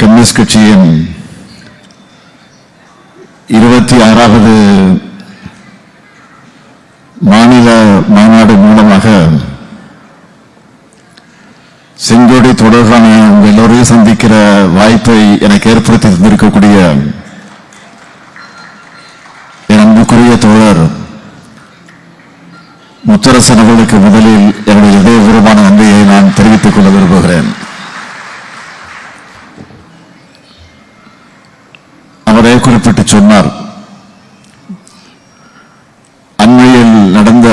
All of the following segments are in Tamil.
கம்யூனிஸ்ட் கட்சியின் இருபத்தி ஆறாவது மாநில மாநாடு மூலமாக செங்கோடி தொடர்பான உங்கள் எல்லோரையும் சந்திக்கிற வாய்ப்பை எனக்கு ஏற்படுத்தி தந்திருக்கக்கூடிய என் அன்புக்குரிய தோழர் முத்தரசன் அவர்களுக்கு முதலில் என்னுடைய இதயபூர்வமான நன்றியை நான் தெரிவித்துக் கொள்ள விரும்புகிறேன். சொன்னார். அண்மையில் நடந்த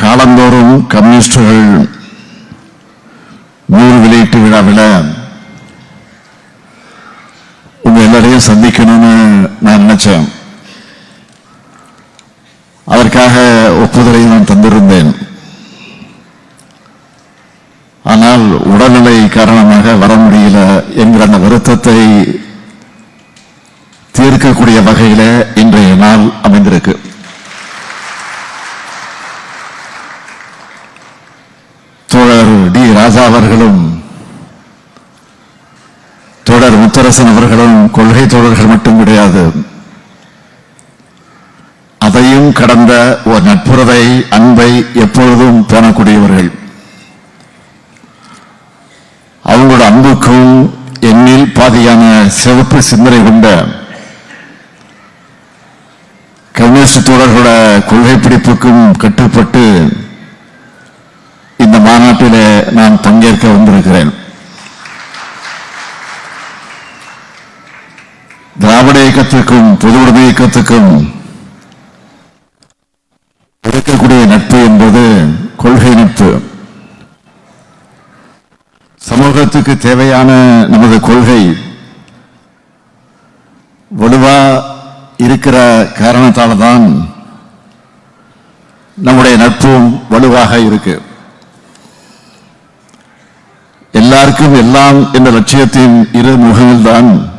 காலந்தோறும் கம்யூனிஸ்டுகள் நூல் வெளியீட்டு விழாவில் உங்க எல்லாரையும் சந்திக்கணும்னு நான் நினைச்சேன். அதற்காக ஒப்புதலை நான் தந்திருந்தேன். ஆனால் உடல்நிலை காரணமாக வர முடியல என்கிற அந்த வருத்தத்தை தீர்க்கக்கூடிய வகையில இன்றைய நாள் அமைந்திருக்கு. தோழர் டி ராஜா அவர்களும் தோழர் முத்தரசன் அவர்களும் கொள்கை தோழர்கள் மட்டும் கிடையாது. அதையும் கடந்த ஒரு நட்புறவை அன்பை எப்பொழுதும் பேணக்கூடியவர்கள். அவங்களோட அன்புக்கும் எண்ணில் பாதியான சிவப்பு சிந்தனை கொண்ட கம்யூனிஸ்ட் தோழர்களோட கொள்கை பிடிப்புக்கும் கட்டுப்பட்டு இந்த மாநாட்டில் நான் பங்கேற்க வந்திருக்கிறேன். திராவிட இயக்கத்திற்கும் பொது உடைமை இயக்கத்துக்கும் இருக்கக்கூடிய நட்பு என்பது கொள்கை நட்பு. சமூகத்துக்கு தேவையான நமது கொள்கை வலுவா இருக்கிற காரணத்தால தான் நம்முடைய நட்பும் வலுவாக இருக்கு. எல்லாருக்கும் எல்லாம் என்ற லட்சியத்தின் இரு முகங்கள்தான்.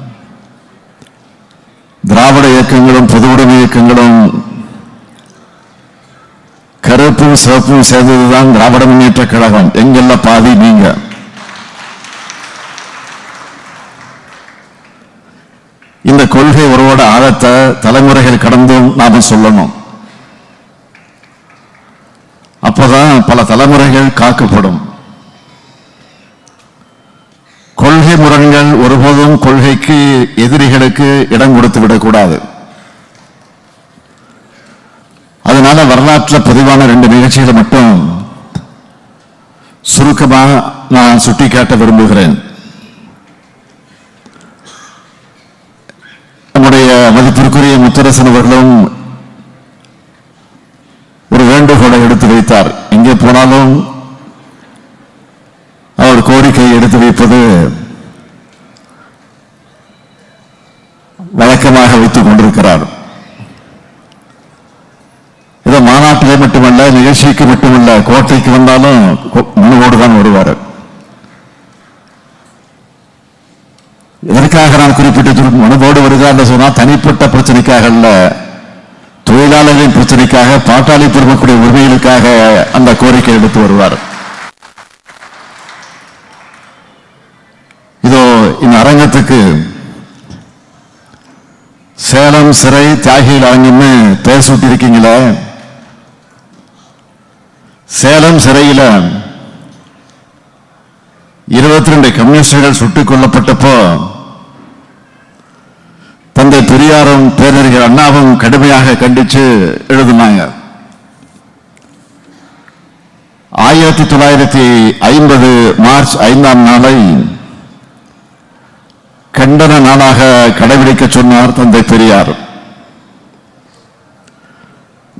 திராவிட இயக்கங்களும் பொதுவுடைமை இயக்கங்களும் கருப்பும் சிவப்பும் சேர்ந்ததுதான் திராவிட முன்னேற்ற கழகம். எங்கெல்ல பாதி நீங்க. இந்த கொள்கை உறவோட ஆழத்தை தலைமுறைகள் கடந்தும் நாம சொல்லணும். அப்பதான் பல தலைமுறைகள் காக்கப்படும். கொள்கை முரண்கள் ஒருபோதும் கொள்கைக்கு எதிரிகளுக்கு இடம் கொடுத்து விடக்கூடாது. அதனால வரலாற்றில் பதிவான ரெண்டு நிகழ்ச்சிகளை மட்டும் சுருக்கமாக நான் சுட்டிக்காட்ட விரும்புகிறேன் நம்முடைய மதிப்பிற்குரிய முத்தரசன் அவர்களும் ஒரு வேண்டுகோளை எடுத்து வைத்தார். எங்கே போனாலும் அவர் கோரிக்கை எடுத்து வைப்பது வழக்கமாக வைத்துக் கொண்டிருக்கிறார். இதை மாநாட்டிலே மட்டுமல்ல நிகழ்ச்சிக்கு மட்டுமல்ல கோட்டைக்கு வந்தாலும் கொ- மனுவோடு தான் வருவார். எதற்காக நான் குறிப்பிட்டு மனதோடு வருகிறார் சொன்னால் தனிப்பட்ட பிரச்சனைக்காக அல்ல தொழிலாளர்களின் பிரச்சனைக்காக பாட்டாளி பெருமக்கூடிய உரிமைகளுக்காக அந்த கோரிக்கை எடுத்து வருவார். இதோ இந்த அரங்கத்துக்கு சேலம் சிறை தியாகிகள் அரங்கம்னு பேர் சூட்டியிருக்கீங்களே? சேலம் சிறையில் இருபத்தி ரெண்டு கம்யூனிஸ்டுகள் சுட்டுக் கொல்லப்பட்டப்போ பெரியாரும் பேரறிஞர் அண்ணாவும் கடுமையாக கண்டிச்சு எழுதினாங்க. ஆயிரத்தி தொள்ளாயிரத்தி ஐம்பது மார்ச் ஐந்தாம் நாளை கண்டன நாளாக கடைபிடிக்க சொன்னார் தந்தை பெரியார்.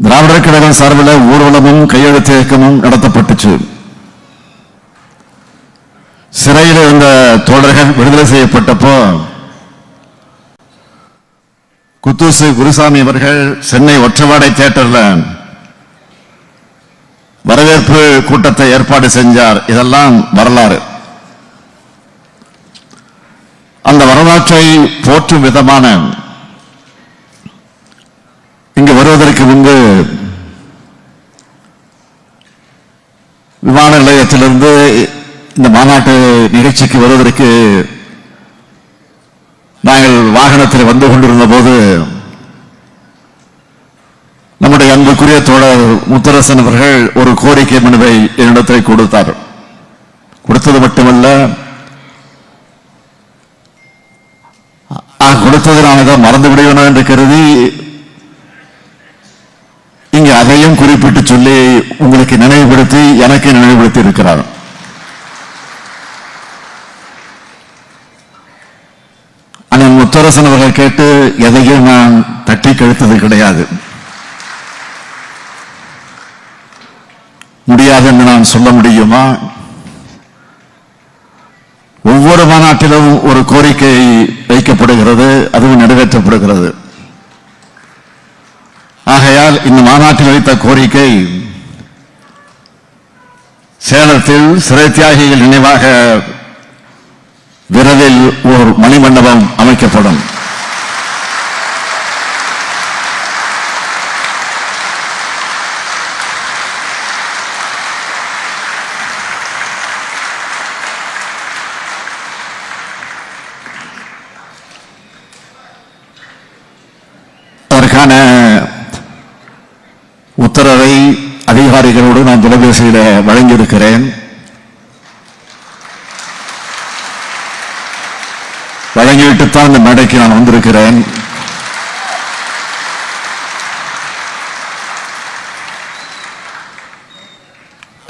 திராவிடர் கழகம் சார்பில் ஊர்வலமும் கையெழுத்து இயக்கமும் நடத்தப்பட்டுச்சு. சிறையில் இருந்த தோழர்கள் விடுதலை செய்யப்பட்டப்போ குத்தூசு குருசாமி அவர்கள் சென்னை ஒற்றவாடை தியேட்டர்ல வரவேற்பு கூட்டத்தை ஏற்பாடு செஞ்சார். இதெல்லாம் வரலாறு. அந்த வரலாற்றை போற்றும் விதமான இங்கு வருவதற்கு முன்பு விமான நிலையத்திலிருந்து இந்த மாநாட்டு நிகழ்ச்சிக்கு வருவதற்கு நாங்கள் வாகனத்தில் வந்து கொண்டிருந்த போது நம்முடைய அன்புக்குரிய தோழர் முத்தரசன் அவர்கள் ஒரு கோரிக்கை மனுவை என்னிடத்தில் கொடுத்தார். கொடுத்தது மட்டுமல்ல ஆ, கொடுத்தது நான் அதை மறந்து விடுவேனோ என்று கருதி இங்கு அதையும் குறிப்பிட்டு சொல்லி உங்களுக்கு நினைவுபடுத்தி எனக்கு நினைவுபடுத்தி இருக்கிறார். முத்தரசன் அவர்கள் கேட்டு எதையும் நான் தட்டி கழித்தது கிடையாது. முடியாது என்று நான் சொல்ல முடியுமா? ஒவ்வொரு மாநாட்டிலும் ஒரு கோரிக்கை வைக்கப்படுகிறது அதுவும் நிறைவேற்றப்படுகிறது. ஆகையால் இந்த மாநாட்டில் வைத்த கோரிக்கை சேலத்தில் சிறை தியாகிகள் நினைவாக விரைவில் ஒரு மணிமண்டபம் அமைக்கப்படும். அதற்கான உத்தரவை அதிகாரிகளோடு நான் தொலைபேசியில் வழங்கியிருக்கிறேன். தான் இந்த மேடைக்கு நான் வந்திருக்கிறேன்.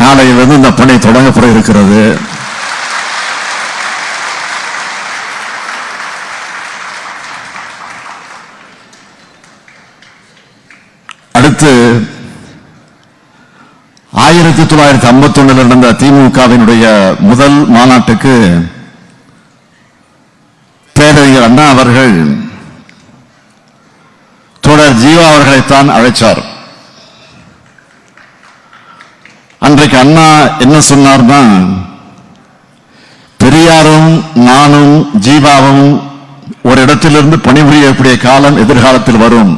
நாளையிலிருந்து இந்த பணி தொடங்கப்பட இருக்கிறது. அடுத்து ஆயிரத்தி தொள்ளாயிரத்தி ஐம்பத்தி ஒன்றில் நடந்த திமுகவினுடைய முதல் மாநாட்டுக்கு பேரறிஞர் அண்ணா அவர்கள் தொடர் ஜீவா அவர்களைத்தான் அழைச்சார். அன்றைக்கு அண்ணா என்ன சொன்னார்னா பெரியாரும் நானும் ஜீவாவும் ஒரு இடத்திலிருந்து பணிபுரியக்கூடிய காலம் எதிர்காலத்தில் வரும்.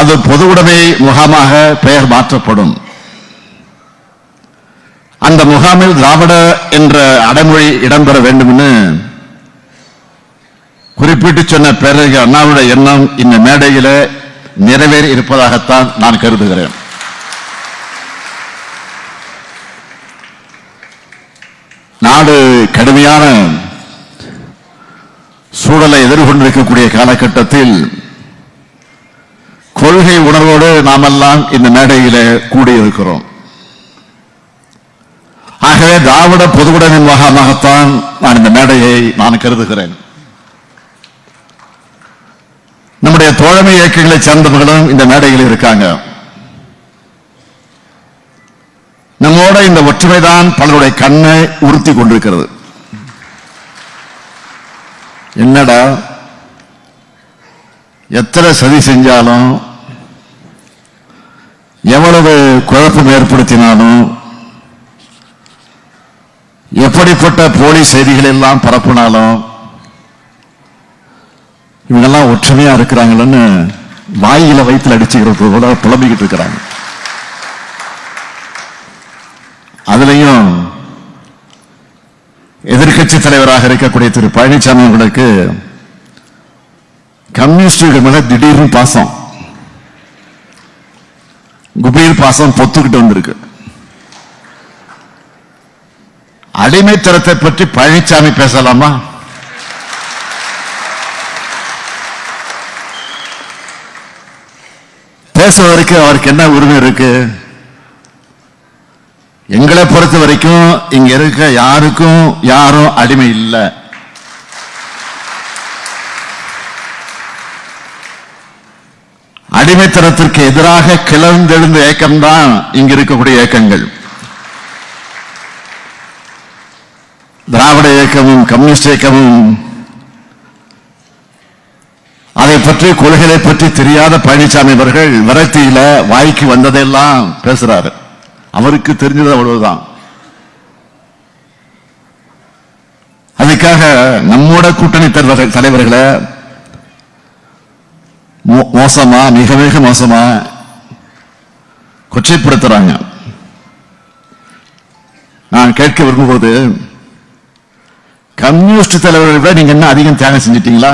அது பொது உடைமை முகமாக பெயர் மாற்றப்படும். அந்த முகாமில் திராவிட என்ற அடைமொழி இடம்பெற வேண்டும் என்று குறிப்பிட்டு சொன்ன பேரறிஞர் அண்ணாவுடைய எண்ணம் இந்த மேடையில நிறைவேறி இருப்பதாகத்தான் நான் கருதுகிறேன். நாடு கடுமையான சூழலை எதிர்கொண்டிருக்கக்கூடிய காலகட்டத்தில் கொள்கை உணர்வோடு நாமெல்லாம் இந்த மேடையில் கூடியிருக்கிறோம். ஆகவே திராவிட பொதுவுடைமை முகாமாகத்தான் நான் இந்த மேடையை நான் கருதுகிறேன். நம்முடைய தோழமை இயக்கங்களை சேர்ந்தவர்களும் இந்த மேடையில் இருக்காங்க. நம்மோட இந்த ஒற்றுமைதான் பலருடைய கண்ணை உறுத்தி கொண்டிருக்கிறது. என்னடா? எத்தனை சதி செஞ்சாலும் எவ்வளவு குழப்பம் ஏற்படுத்தினாலும் எப்படிப்பட்ட போலி செய்திகள் எல்லாம் பரப்புனாலும் இவங்கெல்லாம் ஒற்றுமையா இருக்கிறாங்களன்னு வாயில வயிற்றுல அடிச்சுக்கிறது போல புலம்பிக்கிட்டு இருக்கிறாங்க. அதுலயும் எதிர்க்கட்சி தலைவராக இருக்கக்கூடிய திரு பழனிசாமி அவர்களுக்கு கம்யூனிஸ்டுகள் மேல திடீர்னு பாசம். குபீர் பாசம் பொத்துக்கிட்டு வந்திருக்கு. அடிமைத்தரத்தை பற்றி பழனிசாமி பேசலாமா பேசுவதற்கு அவருக்கு என்ன உரிமை இருக்கு? எங்களை பொறுத்த வரைக்கும் இங்க இருக்க யாருக்கும் யாரும் அடிமை இல்லை. அடிமைத்தனத்திற்கு எதிராக கிளர்ந்தெழுந்த இயக்கம்தான் இங்க இருக்கக்கூடிய இயக்கங்கள் திராவிட இயக்கமும் கம்யூனிஸ்ட் இயக்கமும் அதை பற்றி கொள்கைகளை பற்றி தெரியாத பழனிசாமி அவர்கள் விரக்தியில வாய்க்கு வந்ததெல்லாம் பேசுறாரு. அவருக்கு தெரிஞ்சது அவ்வளவுதான். அதுக்காக நம்மோட கூட்டணி தலைவர்கள் தலைவர்களை மோ- மோசமா மிக மிக மோசமா கொச்சைப்படுத்துறாங்க. நான் கேட்க விரும்புவது கம்யூனிஸ்ட் தலைவர்களை விட நீங்க என்ன அதிகம் தியாகம் செஞ்சிட்டீங்களா?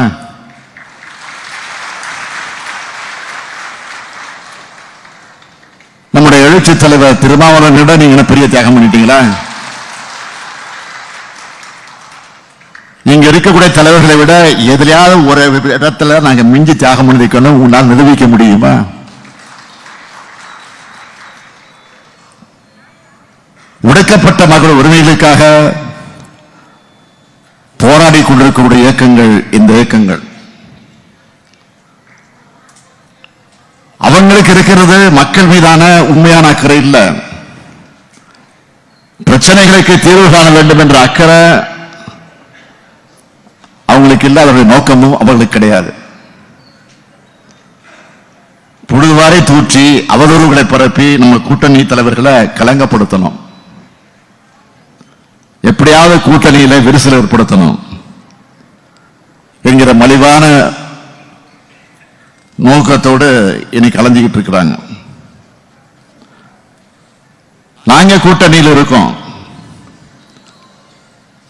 நம்முடைய எழுச்சி தலைவர் திருமாவளவன் விட நீங்க என்ன பெரிய தியாகம் பண்ணிட்டீங்களா? நீங்க இருக்கக்கூடிய தலைவர்களை விட எதிலையாவது ஒரு இடத்துல நாங்க மிஞ்சி தியாகம் பண்ணிருக்கணும் உங்களால் நிரூபிக்க முடியுமா? உடைக்கப்பட்ட மகள் உரிமைகளுக்காக கொண்டிருக்கக்கூடிய இயக்கங்கள் இந்த இயக்கங்கள். அவங்களுக்கு இருக்கிறது மக்கள் மீதான உண்மையான அக்கறை இல்லை. பிரச்சனைகளுக்கு தீர்வு காண வேண்டும் என்ற அக்கறை அவங்களுக்கு இல்ல அவருடைய நோக்கமும் அவர்களுக்கு கிடையாது. பொழுதுவாரை தூற்றி அவதூறுகளை பரப்பி நம்ம கூட்டணி தலைவர்களை கலங்கப்படுத்தணும். எப்படியாவது கூட்டணியில விரிசல் ஏற்படுத்தணும். என்கிற மலிவான நோக்கத்தோடு இன்னைக்கு கலந்துக்கிட்டு இருக்கிறாங்க. நாங்க கூட்டணியில் இருக்கோம்.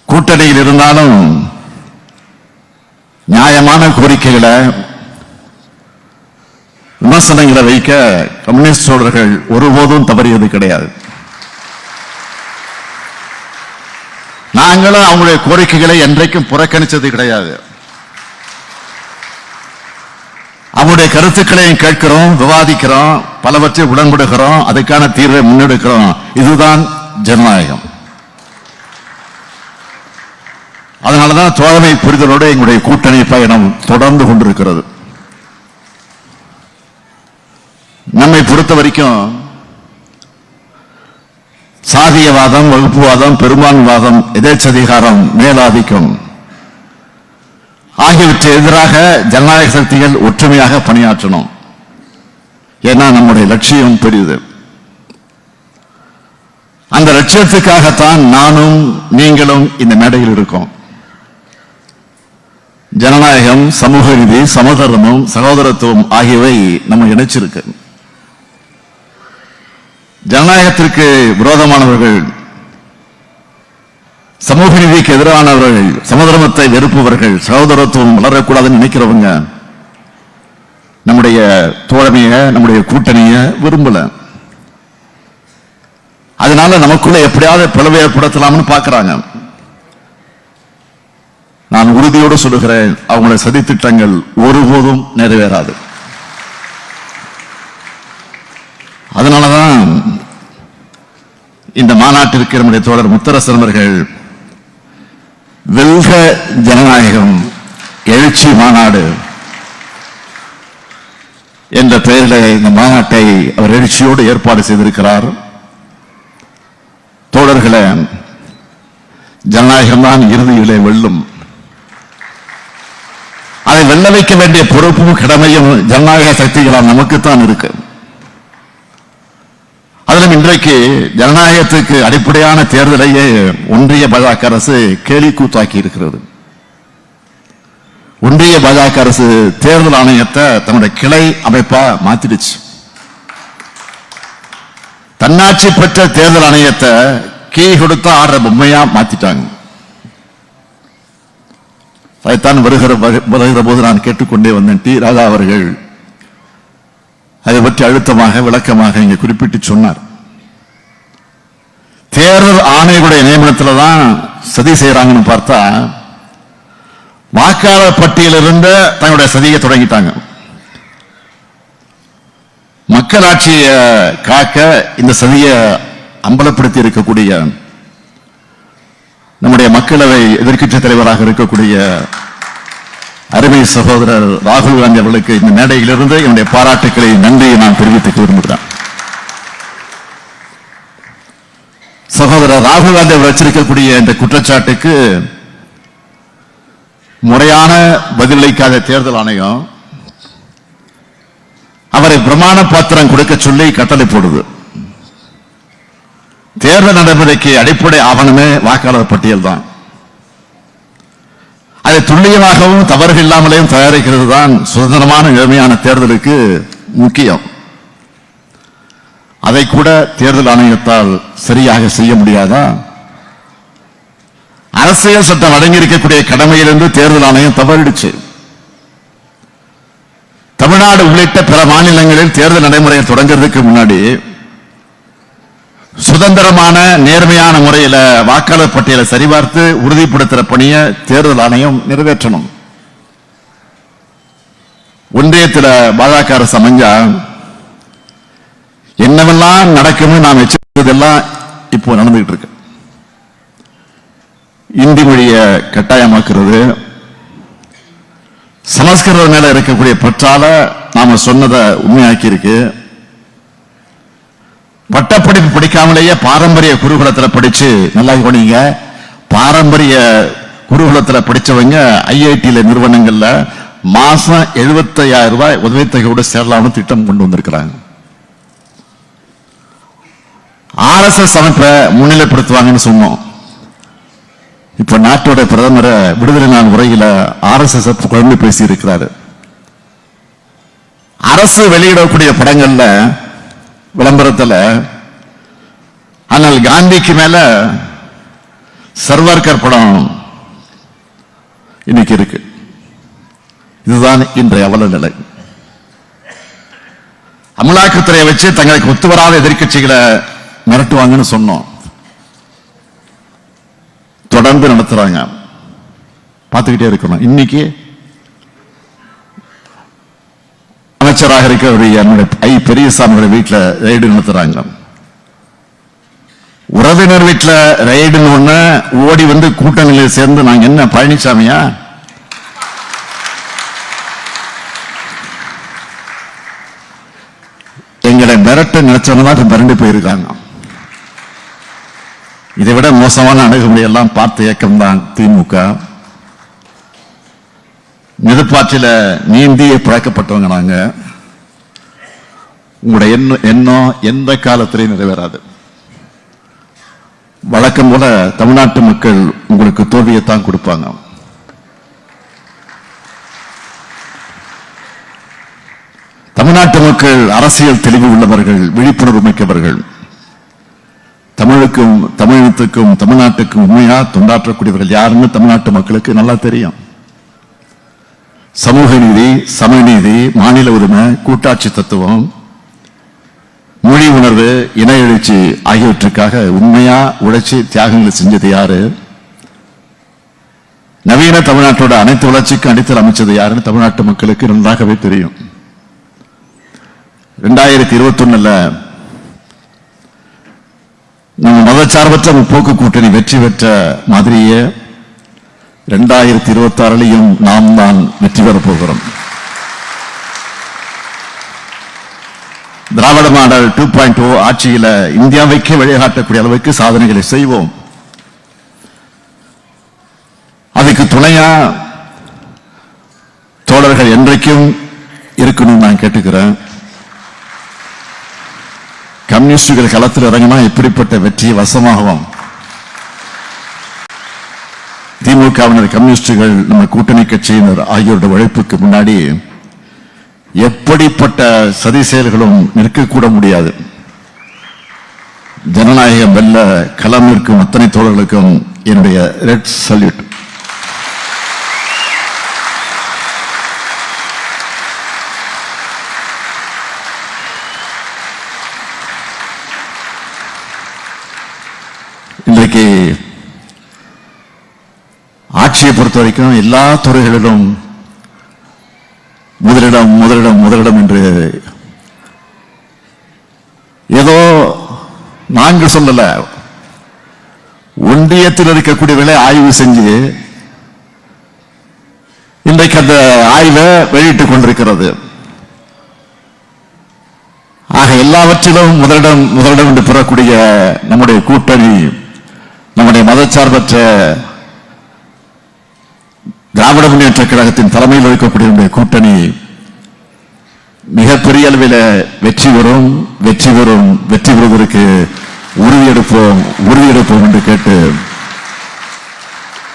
கூட்டணியில் இருந்தாலும் நியாயமான கோரிக்கைகளை விமர்சனங்களை வைக்க கம்யூனிஸ்ட் சோழர்கள் ஒருபோதும் தவறியது கிடையாது. நாங்களும் அவங்களுடைய கோரிக்கைகளை என்றைக்கும் புறக்கணிச்சது கிடையாது. அவங்களுடைய கருத்துக்களையும் கேட்கிறோம் விவாதிக்கிறோம் பலவற்றை உடன்படுகிறோம் அதுக்கான தீர்வை முன்னெடுக்கிறோம். இதுதான் ஜனநாயகம். அதனாலதான் தோழமை புரிதலோடு எங்களுடைய கூட்டணி பயணம் தொடர்ந்து கொண்டிருக்கிறது. நம்மை பொறுத்த வரைக்கும் சாதியவாதம் வகுப்புவாதம் பெரும்பான்மைவாதம் எதேச்சதிகாரம் மேலாதிக்கம். ஆகியவற்றை எதிராக ஜனநாயக சக்திகள் ஒற்றுமையாக பணியாற்றணும். ஏன்னா நம்முடைய லட்சியம் பெரியது. அந்த லட்சியத்துக்காகத்தான் நானும் நீங்களும் இந்த மேடையில் இருக்கோம். ஜனநாயகம் சமூக நீதி சமதர்மம் சகோதரத்துவம் ஆகியவை நம்ம இணைச்சிருக்கு. ஜனநாயகத்திற்கு விரோதமானவர்கள் சமூக நீதிக்கு எதிரானவர்கள் சமதர்மத்தை வெறுப்பவர்கள் சகோதரத்துவம் வளரக்கூடாதுன்னு நினைக்கிறவங்க நம்முடைய தோழமைய நம்முடைய கூட்டணிய விரும்பல. அதனால நமக்குள்ள எப்படியாவது பிளவு ஏற்படுத்தலாம்னு பாக்குறாங்க. நான் உறுதியோடு சொல்லுகிறேன் அவங்களுடைய சதித்திட்டங்கள் ஒருபோதும் நிறைவேறாது. அதனாலதான் இந்த மாநாட்டிற்கு நம்முடைய தோழர் முத்தரசன் அவர்கள் வெல்க ஜனநாயகம் எழுச்சி மாநாடு என்ற பெயரில் இந்த மாநாட்டை அவர் எழுச்சியோடு ஏற்பாடு செய்திருக்கிறார். தோழர்களே ஜனநாயகம் தான் இறுதியிலே வெல்லும். அதை வெல்ல வைக்க வேண்டிய பொறுப்பும் கடமையும் ஜனநாயக சக்திகளால் நமக்குத்தான் இருக்கு. அதிலும் இன்றைக்கு ஜனநாயகத்துக்கு அடிப்படையான தேர்தலையே ஒன்றிய பாஜக அரசு கேலி கூத்தாக்கி இருக்கிறது. ஒன்றிய பாஜக அரசு தேர்தல் ஆணையத்தை தன்னுடைய கிளை அமைப்பா மாத்திடுச்சு. தன்னாட்சி பெற்ற தேர்தல் ஆணையத்தை கீ கொடுத்த ஆடுற பொம்மையா மாத்திட்டாங்க. அதைத்தான் வருகிற வருகிற போது நான் கேட்டுக்கொண்டே வந்தேன் டி. ராதா அவர்கள். அதை பற்றி அழுத்தமாக விளக்கமாக இங்கே குறிப்பிட்டு சொன்னார். தேர்தல் ஆணையருடைய நியமனத்தில் தான் சதி செய்யறாங்கன்னு பார்த்தா வாக்காளர் பட்டியலிருந்து தங்களுடைய சதியை தொடங்கிட்டாங்க. மக்களாட்சியை காக்க இந்த சதியை அம்பலப்படுத்தி இருக்கக்கூடிய நம்முடைய மக்களவை எதிர்க்கட்சி தலைவராக இருக்கக்கூடிய அருமை சகோதரர் ராகுல் காந்தி அவர்களுக்கு இந்த மேடையிலிருந்து என்னுடைய பாராட்டுக்களை நன்றியை நான் தெரிவித்துக் விரும்புகிறேன் சகோதரர் ராகுல் காந்தி அவர் வச்சிருக்கக்கூடிய இந்த குற்றச்சாட்டுக்கு முறையான பதிலளிக்காத தேர்தல் ஆணையம் அவரை பிரமாண பாத்திரம் கொடுக்க சொல்லி கட்டளை போடுது. தேர்தல் நடைமுறைக்கு அடிப்படை ஆவணமே வாக்காளர் பட்டியல் தான் அதை துல்லியமாகவும் தவறு இல்லாமலேயும் தயாரிக்கிறது தான் சுதந்திரமான எளிமையான தேர்தலுக்கு முக்கியம். அதை கூட தேர்தல் ஆணையத்தால் சரியாக செய்ய முடியாதா? அரசியல் சட்டம் அடங்கியிருக்கக்கூடிய கடமையிலிருந்து தேர்தல் ஆணையம் தவறிடுச்சு. தமிழ்நாடு உள்ளிட்ட பிற மாநிலங்களில் தேர்தல் நடைமுறையை தொடங்குறதுக்கு முன்னாடி சுதந்திரமான நேர்மையான முறையில வாக்காளர் பட்டியலை சரிபார்த்து உறுதிப்படுத்துற பணியை தேர்தல் ஆணையம் நிறைவேற்றணும். ஒன்றியத்தில் பாஜக அரசு அமைஞ்சா என்னவெல்லாம் நடக்கும்னு நாம் எச்சரித்ததெல்லாம் இப்போ நடந்துகிட்டு இருக்கு. இந்தி மொழியை கட்டாயமாக்குறது சமஸ்கிருதம் மேல இருக்கக்கூடிய பற்றால நாம சொன்னதை உண்மையாக்கி இருக்கு பட்டப்படிப்பு படிக்காமலேயே பாரம்பரிய குருகுலத்துல படிச்சு நல்லா போனீங்க. பாரம்பரிய குருகுலத்துல படிச்சவங்க ஐஐடியில் நிறுவனங்கள்ல மாசம் 75000 ரூபாய் உதவித்தொகையோடு சேரலாம்னு திட்டம் கொண்டு வந்திருக்கிறாங்க. ஆர்எஸ்எஸ் அமைப்பை முன்னிலைப்படுத்துவாங்கன்னு சொன்னோம். இப்ப நாட்டோட பிரதமரை விடுதலை நாள் உரையில ஆர்எஸ்எஸ் குழம்பு பேசி இருக்கிறாரு அரசு வெளியிடக்கூடிய படங்கள்ல விளம்பரத்துல ஆனால் காந்திக்கு மேல சர்வர்கர் படம் இன்னைக்கு இருக்கு. இதுதான் இன்றைய அவல நிலை அமலாக்கத்துறையை வச்சு தங்களுக்கு ஒத்து வராத எதிர்க்கட்சிகளை மிரட்டுவாங்கன்னு சொன்னோம். தொடர்ந்து நடத்துறாங்க. பார்த்துக்கிட்டே இருக்கணும். இன்னைக்கு அமைச்சராக இருக்கக்கூடிய என்னுடைய ஐ பெரியசாமியோட வீட்டில் ரைடு நடத்துறாங்க உறவினர் வீட்டில் ரைடுன்னு ஒன்று ஓடி வந்து கூட்டங்களில் சேர்ந்து நாங்கள் என்ன பழனிசாமியா எங்களை மிரட்ட நினைச்சவங்க தான் மிரண்டு போயிருக்காங்க. இதை விட மோசமான அணுகுமுறையெல்லாம் பார்த்த இயக்கம் தான் திமுக. நெருப்பாற்றில நீந்தி பிறக்கப்பட்டவங்க நாங்க உங்களுடைய எண்ணம் எண்ணம் எந்த காலத்திலையும் நிறைவேறாது. வழக்கம் போல தமிழ்நாட்டு மக்கள் உங்களுக்கு தோல்வியைத்தான் கொடுப்பாங்க. தமிழ்நாட்டு மக்கள் அரசியல் தெளிவு உள்ளவர்கள் விழிப்புணர்வு மிக்கவர்கள். தமிழுக்கும் தமிழகத்துக்கும் தமிழ்நாட்டுக்கும் உண்மையா தொண்டாற்றக்கூடியவர்கள் யாருன்னு தமிழ்நாட்டு மக்களுக்கு நல்லா தெரியும். சமூக நீதி சமநீதி மாநில உரிமை கூட்டாட்சி தத்துவம் மொழி உணர்வு இன எழுச்சி ஆகியவற்றுக்காக உண்மையா உழைச்சி தியாகங்கள் செஞ்சது யாரு? நவீன தமிழ்நாட்டோட அனைத்து வளர்ச்சிக்கும் அடித்தல் அமைச்சது யாருன்னு தமிழ்நாட்டு மக்களுக்கு நன்றாகவே தெரியும். ரெண்டாயிரத்தி இருபத்தி ஒண்ணுல நம்ம மதச்சார்பற்ற முற்போக்கு கூட்டணி வெற்றி பெற்ற மாதிரியே ரெண்டாயிரத்தி இருபத்தி ஆறுலையும் நாம் தான் வெற்றி பெறப் போகிறோம். Dravida model two point o ஆட்சியில இந்தியாவைக்கே வழிகாட்டக்கூடிய அளவுக்கு சாதனைகளை செய்வோம். அதுக்கு துணையா தோழர்கள் என்றைக்கும் இருக்கணும்னு நான் கேட்டுக்கிறேன். கம்யூனிஸ்டுகள் களத்தில் இறங்கினா இப்படிப்பட்ட வெற்றி வசமாகவும் திமுகவினர் கம்யூனிஸ்டுகள் நம்ம கூட்டணி கட்சியினர் ஆகியோருடைய உழைப்புக்கு முன்னாடி எப்படிப்பட்ட சதி செயல்களும் நிற்கக்கூட முடியாது. ஜனநாயகம் வெல்ல களம் நிற்கும் அத்தனை தோழர்களுக்கும் என்னுடைய ரெட் சல்யூட் இன்றைக்கு ஆட்சியை பொறுத்த வரைக்கும் எல்லா துறைகளிலும் முதலிடம் முதலிடம் முதலிடம் என்று ஏதோ நான்கு சொல்லல. ஒன்றியத்தில் இருக்கக்கூடியவர்களை ஆய்வு செஞ்சு இன்றைக்கு அந்த ஆய்வை வெளியிட்டுக் கொண்டிருக்கிறது. ஆக எல்லாவற்றிலும் முதலிடம் முதலிடம் என்று பெறக்கூடிய நம்முடைய கூட்டணி நம்முடைய மதச்சார்பற்ற திராவிட முன்னேற்ற கழகத்தின் தலைமையில் இருக்கக்கூடிய கூட்டணி மிகப்பெரிய அளவில் வெற்றி பெறும் வெற்றி பெறும் வெற்றி பெறுவதற்கு உறுதியெடுப்போம் உறுதியெடுப்போம் என்று கேட்டு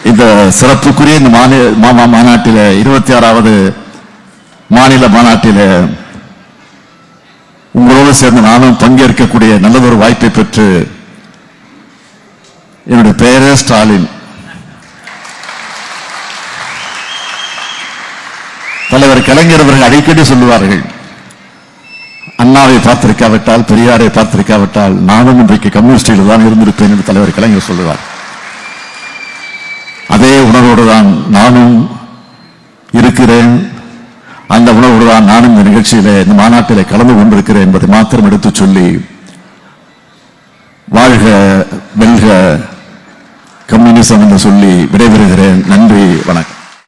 இந்த சிறப்புக்குரிய இந்த மாநில மாமா மாநாட்டில இருபத்தி ஆறாவது மாநில மாநாட்டில உங்களோடு சேர்ந்து நானும் பங்கேற்கக்கூடிய நல்லதொரு வாய்ப்பை பெற்று என்னுடைய பெயரே ஸ்டாலின். தலைவர் கலைஞர் அவர்கள் அடிக்கடி சொல்லுவார்கள். அண்ணாவை பார்த்திருக்காவிட்டால் பெரியாரை பார்த்திருக்காவிட்டால் நானும் இன்றைக்கு கம்யூனிஸ்டில் தான் இருந்திருப்பேன் என்று தலைவர் கலைஞர் சொல்லுவார். அதே உணர்வோடு தான் நானும் இருக்கிறேன். அந்த உணர்வோடு தான் நானும் இந்த நிகழ்ச்சியில இந்த மாநாட்டில் கலந்து கொண்டிருக்கிறேன் என்பதை மாத்திரம் எடுத்துச் சொல்லி வாழ்க வெல்க கம்யூனிசம் என்று சொல்லி விடைபெறுகிறேன். நன்றி வணக்கம்.